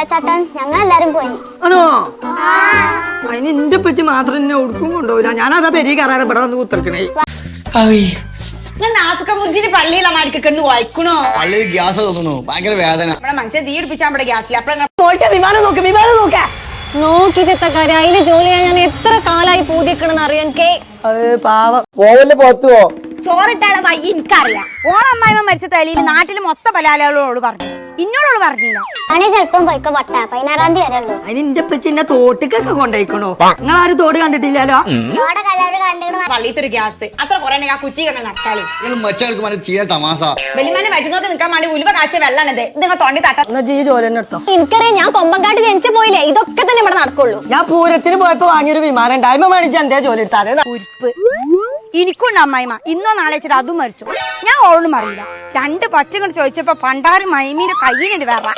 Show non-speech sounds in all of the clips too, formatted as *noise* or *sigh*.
വെള്ളച്ചാട്ടം ഞങ്ങൾ എല്ലാരും പോയി. ആണോ? അതിന് എന്റെ പറ്റി മാത്രം എന്നെ ഒടുക്കും കൊണ്ടുപോയില്ല ഞാനതാ പെരി കയറാതെ ഇവിടെ വന്ന് കുത്തിർക്കണേ. ഞാൻ നാപ്പക്ക മുഞ്ചിന് പള്ളിയിലെ മാർക്ക് കണ്ണു വായിക്കണോ? പള്ളിയിൽ ഗ്യാസ് തോന്നുന്നു. ഭയങ്കര വേദന. നമ്മുടെ മനുഷ്യൻ തീ പിടിപ്പിച്ചാൽ നമ്മുടെ ഗ്യാസിൽ അപ്പഴ പോയിട്ട് വിമാനം നോക്ക് വിമാനം നോക്ക. നോക്കിട്ടെത്ത കാര്യം അതിന് ജോലി ഞാൻ എത്ര കാലായി പൂതിക്കണെന്ന് അറിയാൻ കേ അത് പാവം. പോവല്ലേ പുറത്തുവോ ചോറിട്ടാളെ വയ്യ എനിക്കറിയാം. ഓണമ്മായ്മ മരിച്ച തലയിൽ നാട്ടിൽ മൊത്ത പലാലകളോട് പറഞ്ഞു. ഇന്നോടോട് പറഞ്ഞില്ല. അണി ചെറുപ്പം പോയിക്കോ പൊട്ട പതിനാറാം തീയതി വരെയുള്ളൂ. അതിന് എന്റെ പച്ചിന്റെ തോട്ടിക്കൊക്കെ കൊണ്ടുപോയിക്കണോ നിങ്ങൾ ആരും തോട് കണ്ടിട്ടില്ലല്ലോ? ഗ്യാസ്. അത്ര കുറെ ആ മറ്റേ ചെയ്യാൻ തമാസ നിൽക്കാൻ വേണ്ടി ഉലുവ വെള്ളാണിത്. നിങ്ങൾ തൊണ്ടി തട്ട എനിക്കറിയാം ഞാൻ കൊമ്പങ്കാട്ട് ജനിച്ചു പോയില്ലേ. ഇതൊക്കെ തന്നെ ഇവിടെ നടക്കുള്ളൂ. ഞാൻ പൂരത്തിന് പോയപ്പോ വാങ്ങിയൊരു വിമാനം ഉണ്ടായ്മ മേടിച്ച് എന്തേ ജോലി എടുത്താതെ ഉരുപ്പ് എനിക്കുണ്ട് അമ്മായിമ ഇന്നോ നാളെ വെച്ചിട്ട് അതും മരിച്ചു. ഞാൻ ഓളോടും അറിയില്ല. രണ്ട് പച്ചകൾ ചോദിച്ചപ്പോ പണ്ടാറ് മൈമീന്റെ കയ്യിലുണ്ട് വേറെ.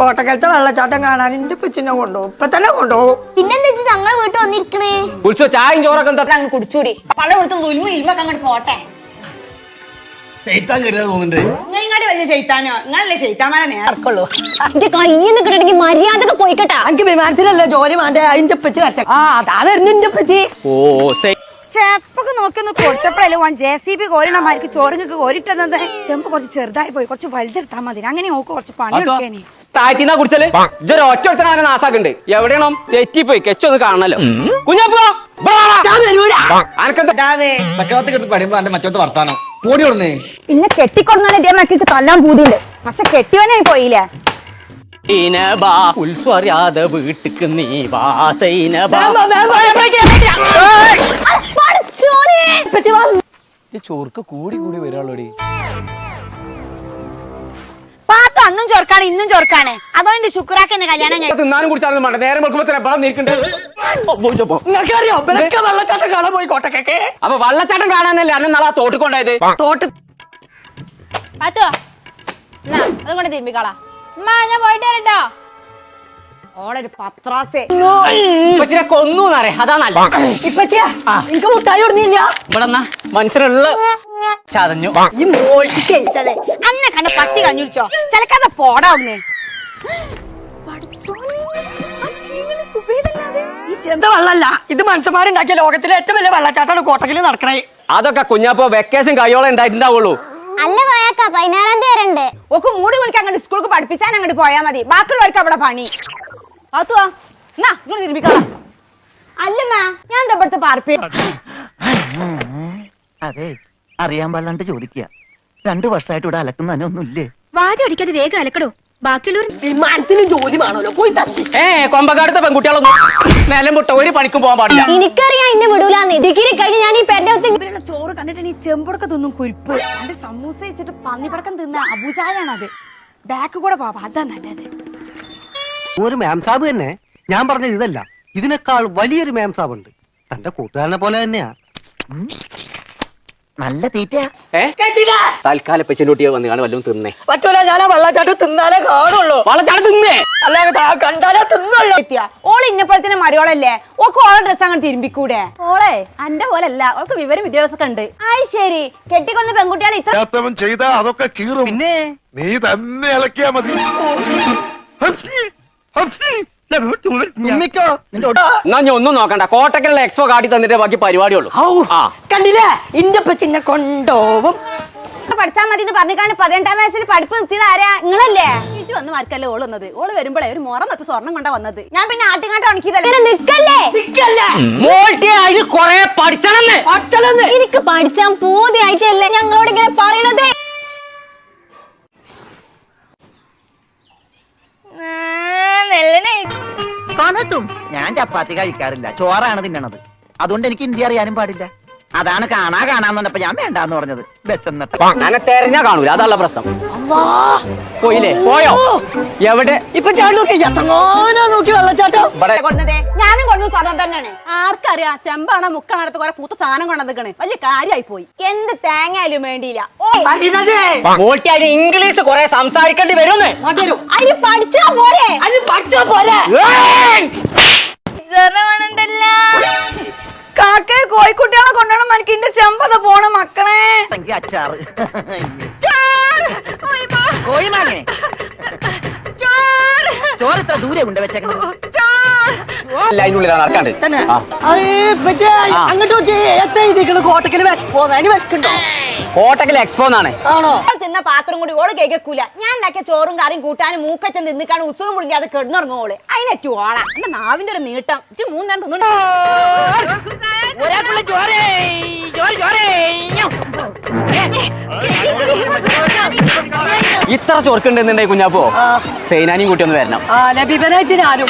കോട്ടക്കലത്തെ വെള്ളച്ചാട്ടം കാണാൻ എന്റെ പച്ചിനെ കൊണ്ടുപോകും. ഇപ്പൊ തന്നെ കൊണ്ടുപോകും. പിന്നെന്താ വെച്ച് ഞങ്ങൾ വീട്ടിൽ വന്നിരിക്കണേ? ഉത്സവ ചായയും ചോറൊക്കെ എന്താ? അങ്ങ് കുടിച്ചൂടി. പള്ളം കൊടുത്ത് ഉൽമ ഇൽമൊക്കെ അങ്ങോട്ട് പോട്ടെ. കരുതാ തോന്നുന്നുണ്ട്. നിങ്ങൾ ഇങ്ങോട്ട് വലിയ ചെയ്ത്താനോ നിങ്ങളല്ലേ ചെയ്ത്താമാരെ നേരം നടക്കുള്ളൂ. എന്റെ കയ്യിൽ നിന്ന് കിട്ടണമെങ്കിൽ മര്യാദയ്ക്ക് പോയിക്കട്ടെ. എനിക്ക് വിമാനത്തിലല്ലേ ജോലി വേണ്ടേ? അതിന്റെ പച്ചി ആ അതാ വരുന്നു എന്റെ പച്ചി ഓ സേ ചെപ്പൊക്കെ നോക്കി ഒന്ന് കൊടുത്തപ്പോഴല്ലേ ഓൻ ജെ സി ബി കോരണമാർക്ക് ചോറിങ്ങൾക്ക് കോരിട്ടത് ചെമ്പ് കുറച്ച് ചെറുതായി പോയി. കുറച്ച് വലുതെടുത്താൽ മതി. അങ്ങനെ നോക്ക് കുറച്ച് പണി എടുക്കേനി. താഴ്ത്തിന്നാ കുടിച്ചാൽ? ഇതൊരു ഒറ്റ നാസാക്കുണ്ട്. എവിടെയാണോ തെറ്റിപ്പോയി. കെച്ചൊന്ന് കാണണല്ലോ. കുഞ്ഞപ്പോ പിന്നെ കെട്ടിക്കൊടുന്നാൽ ഇതേ മക്കൾക്ക് തല്ലാൻ പക്ഷെ പോയില്ലേ. ഇനബാ വീട്ടിക്ക് നീ വാസൈന ചോർക്ക് കൂടി കൂടി വരാളോടി പാത്ത അന്നും ചൊർക്കാണ് ഇന്നും ചൊർക്കാണ്. അതുകൊണ്ട് ശുക്രാക്ക് എന്നെ കല്യാണം ഞാൻ തിന്നാനും കുടിച്ചാലും വേണ്ട നേരം വെക്കുമ്പോ തന്നെ എപ്പോഴാ നിൽക്കണ്ടേ? നിങ്ങൾക്കറിയോ ഇവരൊക്കെ വെള്ളച്ചാട്ടം കാണാൻ പോയി കോട്ടക്കൊക്കെ അപ്പൊ വെള്ളച്ചാട്ടം കാണാനല്ലേ അന്നെ നാളെ തോട്ടിൽ കൊണ്ടായത്? തോട്ട് പാത്തോ അതുകൊണ്ട് അതും കൊണ്ട് തിരുമ്പിക്കളാ അമ്മ ഞാൻ പോയിട്ട് വരട്ടോ. ഓളൊരു പത്രാസേ. ഇപ്പച്ചിനെ കൊന്നു എന്നറിയ അതാ നല്ല ഇപ്പച്ചിയാ എനിക്ക് മുട്ടായി കൊടുന്നില്ല? ഇവിടെ മനസ്സിലുള്ള ചതഞ്ഞു. ഈ മോൾക്ക് ചതെ. അന്നെ കണ്ട പട്ടി കഞ്ഞുടിച്ചോ? ചിലക്കാതെ പോടാ അവിടുന്ന് ഈ ചെന്ത വെള്ളല്ല. ഇത് മനുഷ്യന്മാരുണ്ടാക്കിയ ലോകത്തിലെ ഏറ്റവും വലിയ വെള്ളച്ചാട്ടാണ് കോട്ടക്കിൽ നടക്കണേ. അതൊക്കെ കുഞ്ഞാപ്പോ വെക്കേഷൻ കയ്യോളം ഉണ്ടായിട്ടുണ്ടാവുള്ളൂ. അല്ല പോയാക്കാ പതിനാറാം തീയതി ഒക്കെ മൂടി വിളിക്കാൻ അങ്ങോട്ട് സ്കൂൾക്ക് പഠിപ്പിച്ചാൻ അങ്ങോട്ട് പോയാൽ മതി. ബാക്കിയുള്ളവർക്ക് അവിടെ പണി. പാത്തുവാ. എന്നാ ഇങ്ങനെ തിരുമ്പിക്കളാം. അല്ലമ്മ ഞാൻ എന്താ ഇവിടുത്തെ പാർപ്പി അതെ. അറിയാൻ പാടില്ലാണ്ട് ചോദിക്കുക. രണ്ടു വർഷമായിട്ട് ഇവിടെ അലക്കുന്ന ഒന്നുമില്ലേ വാചടിക്കാതെ വേഗം അലക്കടോ. ബാക്കിയുള്ളവർ വിമാനത്തിന് ജോലി വേണമല്ലോ പോയി തട്ടി. ഏ കൊമ്പക്കാടുത്തെ പെൺകുട്ടികളൊന്നും നിലം പൊട്ട ഒരു പണിക്കും പോകാൻ പാടില്ല. എനിക്കറിയാം എന്നെ വിടൂലാന്ന്. ഡിഗ്രി കഴിഞ്ഞ് ഞാൻ ഈ ചോറ് കണ്ടിട്ട് നീ ചെമ്പടക്ക തിന്നും കുരിപ്പ്. എന്റെ സമൂസ വെച്ചിട്ട് പന്നിപ്പടക്കം തിന്ന അബുചായാണത് ബാക്ക് കൂടെ പോവാ അതാണ് നല്ലത്. ഒരു മാംസാബ് തന്നെ. ഞാൻ പറഞ്ഞത് ഇതല്ല. ഇതിനേക്കാൾ വലിയൊരു മാംസാബ് ഉണ്ട്. തന്റെ കൂട്ടുകാരനെ പോലെ തന്നെയാ. നല്ല തീറ്റയാ. തൽക്കാലം പെച്ചിന്റെ വന്ന് കാണും വല്ലതും തിന്നേ. പറ്റൂല ഞാൻ ആ വെള്ളച്ചാട്ടം തിന്നാലേ കാണുള്ളൂ. വളച്ചാണ് തിന്നേ? അല്ലാതെ കണ്ടാലേ തിന്നുള്ളൂ. ഓൾ ഇന്നപ്പോഴത്തേനും മരിയോളല്ലേ ഓക്ക് ഓളെ ഡ്രസ് അങ്ങോട്ട് തിരുമ്പിക്കൂടെ? ഓളെ അന്റെ പോലെ അല്ല ഓൾക്ക് വിവരം വിദ്യാഭ്യാസം ഉണ്ട്. ആയി ശരി. കെട്ടിക്കൊന്ന പെൺകുട്ടികളെ ഇത്ര ചെയ്താ അതൊക്കെ കീറും. പിന്നെ? നീ തന്നെ ഇളക്കിയാ മതി. എന്നാ ഞാൻ ഒന്നും നോക്കണ്ട. കോട്ടക്കലുള്ള എക്സ്പോ കാട്ടി തന്നിട്ട് ബാക്കി പരിപാടിയുള്ളൂ. കണ്ടില്ലേ? ഇന്റെ പച്ചിനെ കൊണ്ടോവും. പഠിച്ചാൽ മതി പറഞ്ഞിട്ടാണ് പതിനെട്ടാം വയസ്സിൽ പഠിപ്പ് നിർത്തിയത് ആരാ? നിങ്ങളല്ലേ? ചേച്ചി വന്ന് മാർക്കല്ലേ ഓൾ വന്നത്? ഓൾ വരുമ്പോഴേ ഒരു മുറം നത്ത് സ്വർണം കൊണ്ടാ വന്നത്. ഞാൻ പിന്നെ ആട്ടുകാട്ട് ഉണക്കിയതല്ലേ? എനിക്ക് പഠിച്ചാൻ പൂതിയായിട്ടല്ലേ ഞങ്ങളോട് ഇങ്ങനെ പറയണത്? ഞാൻ ചപ്പാത്തി കഴിക്കാറില്ല. ചോറാണ് തിന്നണത്. അതുകൊണ്ട് എനിക്ക് ഇന്ത്യ അറിയാനും പാടില്ല. അതാണ് കാണാ കാണാന്ന് പറഞ്ഞപ്പോ ഞാൻ വേണ്ടാന്ന് പറഞ്ഞത്. ബെച്ചെന്നിട്ട് അങ്ങനെ തെരഞ്ഞാ കാണൂല. അതല്ല പ്രശ്നം. പോയില്ലേ? പോയോ? എവിടെ? ഇപ്പൊ ചാടി നോക്കി. വെള്ളച്ചാട്ടം? ഞാനും കൊണ്ടു സാധനം തന്നെയാണ്. ആർക്കറിയാം? ചെമ്പാണ് മുക്കണടുത്ത് കൊറേ പൂത്ത സാധനം കൊണ്ടുവന്നിക്കണ് വലിയ കാര്യമായി പോയി. എന്ത് തേങ്ങയാലും വേണ്ടിയില്ല. അതിന് ഇംഗ്ലീഷ് കൊറേ സംസാരിക്കേണ്ടി വരുന്നേ. അതിന് പഠിച്ചാ പോരെ. അത് പഠിച്ചാ പോരെ. കാക്കയെ കോഴിക്കുട്ടികളെ കൊണ്ടുപോകണം എനിക്ക് എന്റെ ചെമ്പത പോണ മക്കളെ. അച്ചാറ് കോഴി മാങ്ങേ ചോറ്. ഇത്ര ദൂരെ കൊണ്ട് വെച്ചേക്കണത് നടക്കാണ്ട് തന്നെ. ആ. അങ്ങോട്ട് നോക്കി എത്ര ഇതിക്കണ് കോട്ടക്കൽ വിശപ്പോ അതിന് വിശക്കുണ്ടോ? കോട്ടക്കൽ എക്സ്പോ എന്നാണ്. ആണോ? ഓൾ തിന്ന പാത്രം കൂടി ഓൾ കേൾക്കൂല ഞാൻ ഉണ്ടാക്കിയ ചോറും കറിയും കൂട്ടാനും മൂക്കറ്റം നിന്നിക്കാണ് ഉസുറും മുളിഞ്ഞാതെ കിടന്നുറങ്ങും ഓൾ. അതിനറ്റു ഓള. എന്റെ നാവിന്റെ ഒരു നീട്ടം. ഇജ്ജ് തിന്നു ഇത്ര ചൊറുക്കുണ്ടെന്നുണ്ടെങ്കിൽ കുഞ്ഞാപ്പോ സൈനാനിയും കൂട്ടി ഒന്ന് വരണം. ആ ലബീബനായിട്ട് ഞാനും.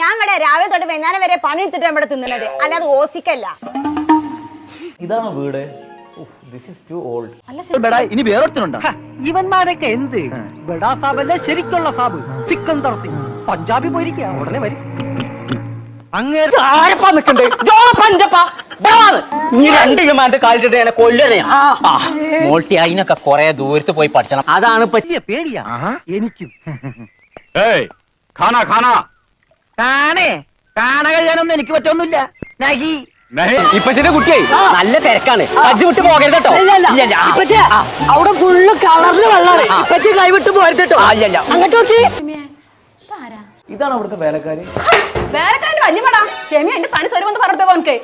ഞാൻ ഇവിടെ രാവിലെ തൊട്ട് വൈകുന്നേരം വരെ പണി എടുത്തിട്ട് ഇവിടെ തിന്നുന്നത് അല്ലാതെ ഓസിക്കല്ല. ഇതാണ് വീട്? ദിസ് ഇസ് ടു ഓൾഡ് ഇനി വേറൊരുത്തനുണ്ടോ? ഇവന്മാരൊക്കെ എന്ത്? ബഡാ സാബല്ലേ ശരിക്കുള്ള സാബ്. സിക്കന്ദർ സിംഗ് പഞ്ചാബി പോയിരിക്കുക ഉടനെ വരും. മോൾട്ടി അതിനൊക്കെ കൊറേ ദൂരത്ത് പോയി പഠിച്ചണം. അതാണ് പറ്റിയ പേടിയാ. എനിക്കും. *laughs* ഏയ് ഖാനാ ഖാനാ. കാണേ കാണ കഴിയാനൊന്നും എനിക്ക് പറ്റൊന്നുമില്ല. നഹി. ഇപ്പച്ചിന്റെ കുട്ടിയെ നല്ല തിരക്കാണ്. അജ്ജ് വിട്ട് പോകരുത് കേട്ടോ. അവിടെ ഫുള്ള് കളറിൽ വെള്ളാണ്. ഇപ്പച്ചി കൈവിട്ട് പോരുത് കേട്ടോ. അങ്ങോട്ട് നോക്കി. ഇതാണ് അവിടുത്തെ വേലക്കാരി. വേലക്കാരി വല്യമ്മടാ. ക്ഷമി എന്റെ പണി സ്വരം പറഞ്ഞോ എനിക്ക് ഇറങ്ങി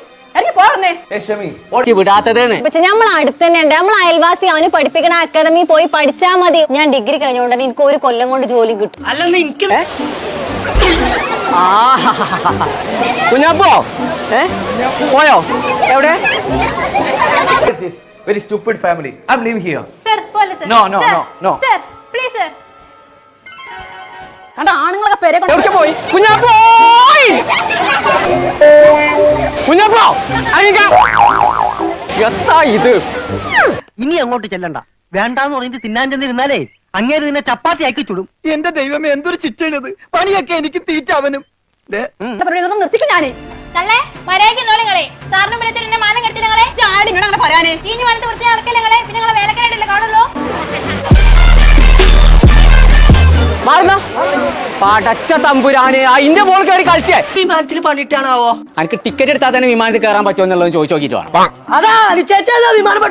വിടാത്തതെന്ന്. പക്ഷെ നമ്മൾ അടുത്ത് തന്നെ ഉണ്ട് നമ്മൾ അയൽവാസി അവന് പഠിപ്പിക്കണ അക്കാദമി പോയി പഠിച്ചാ മതി. ഞാൻ ഡിഗ്രി കഴിഞ്ഞുകൊണ്ട് തന്നെ എനിക്ക് ഒരു കൊല്ലം കൊണ്ട് ജോലി കിട്ടും. അല്ലെന്ന് എനിക്ക് ആ കുഞ്ഞാപ്പോ? ഏ? പോയോ? എവിടെ? Very stupid family I live here sir പോലെ no no no no no. Sir കണ്ട ആണുങ്ങളൊക്കെ പേരെ കൊണ്ട് പോയി? കുഞ്ഞാപ്പോ കുഞ്ഞാപ്പോ. എത്താ ഇത്? ഇനി അങ്ങോട്ട് ചെല്ലണ്ട. വേണ്ടാന്ന് പറഞ്ഞിട്ട് തിന്നാൻ ചെന്നിരുന്നാലേ അങ്ങേര് നിന്നെ ചപ്പാത്തി ആക്കി ചുടും. എന്റെ ദൈവമേ എന്തൊരു ശിക്ഷയാണത്? പണിയൊക്കെ എനിക്ക് തീറ്റ അവനും നിർത്തിക്കും ഞാനേ. സാറിന് മാനം കെടുത്തി നിങ്ങളെ ചാടി എന്നോട് പറയാനേ. ഇനി വന്നിട്ട് വൃത്തി നടക്കില്ല പടച്ച തമ്പുരാനെ അതിന്റെ മോൾ കയറി കളിച്ചേ. വിമാനത്തിൽ പണിയിട്ടാണാവോ എനിക്ക് ടിക്കറ്റ് എടുത്താൽ തന്നെ വിമാനത്തിൽ കയറാൻ പറ്റുമോ എന്നുള്ളത് ചോദിച്ചു നോക്കിയിട്ട് വേണം അതാ ചേച്ചാ വിമാനം?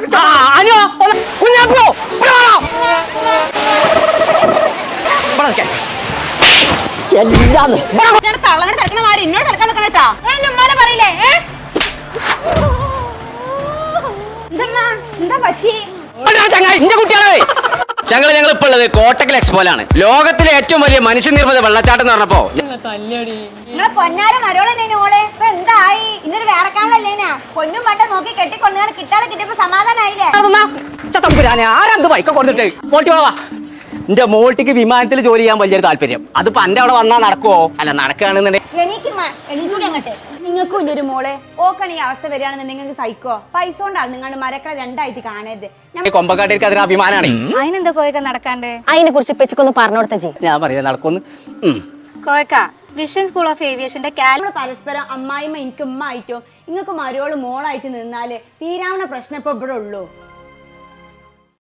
എന്താ പറ്റി? കുട്ടിയാണേ ഞങ്ങൾ ഞങ്ങൾ ഇപ്പോൾ ഉള്ളത് കോട്ടക്കൽ എക്സ്പോയിലാണ് ലോകത്തിലെ ഏറ്റവും വലിയ മനുഷ്യ നിർമ്മിത വെള്ളച്ചാട്ടം എന്ന് പറഞ്ഞപ്പോ നിങ്ങളെ പൊന്നാര ഓളെ ഇപ്പൊ എന്തായി? ഇന്നൊരു വേറെ കാണലല്ലേനാ പൊന്നും പട്ട നോക്കി കെട്ടിക്കൊണ്ടാണ് കിട്ടാതെ കിട്ടിയപ്പോ സമാധാനായില്ലേ? തമ്പുരാനെ ആരെന്ത് ബൈക്ക് കൊടുത്തിട്ട് മോൾട്ടി വാ എന്റെ മോൾട്ടിക്ക് വിമാനത്തിൽ ജോലി ചെയ്യാൻ വലിയൊരു താല്പര്യം. അതിപ്പോ എന്റെ അവിടെ വന്നാ നടക്കുവോ? അല്ല നടക്കുകയാണെന്നുണ്ടെങ്കിൽ എനിക്ക് നിങ്ങൾക്കും ഇല്ലൊരു മോളെ. ഓക്കണ ഈ അവസ്ഥ വരികയാണെന്നുണ്ടെങ്കിൽ സൈക്കോ സഹിക്കോ? പൈസ കൊണ്ടാണ് നിങ്ങൾ മരക്കളെ രണ്ടായിട്ട് കാണരുത്. അതിന് അഭിമാനാണ്. അതിനെന്താ കോയൊക്കെ നടക്കാണ്ട്? അതിനെ കുറിച്ച് പെച്ചുക്കൊന്ന് പറഞ്ഞു കൊടുത്ത ചെയ്യും. ഞാൻ പറയുന്നത് നടക്കുന്നു ഉം. കോയക്ക വിഷൻ സ്കൂൾ ഓഫ് ഏവിയേഷന്റെ പരസ്പരം അമ്മായിമ്മ എനിക്ക് ഉമ്മ ആയിട്ടോ നിങ്ങൾക്ക് മരോൾ മോളായിട്ട് നിന്നാൽ തീരാവുന്ന പ്രശ്നം ഇപ്പൊ ഇവിടെ ഉള്ളൂ.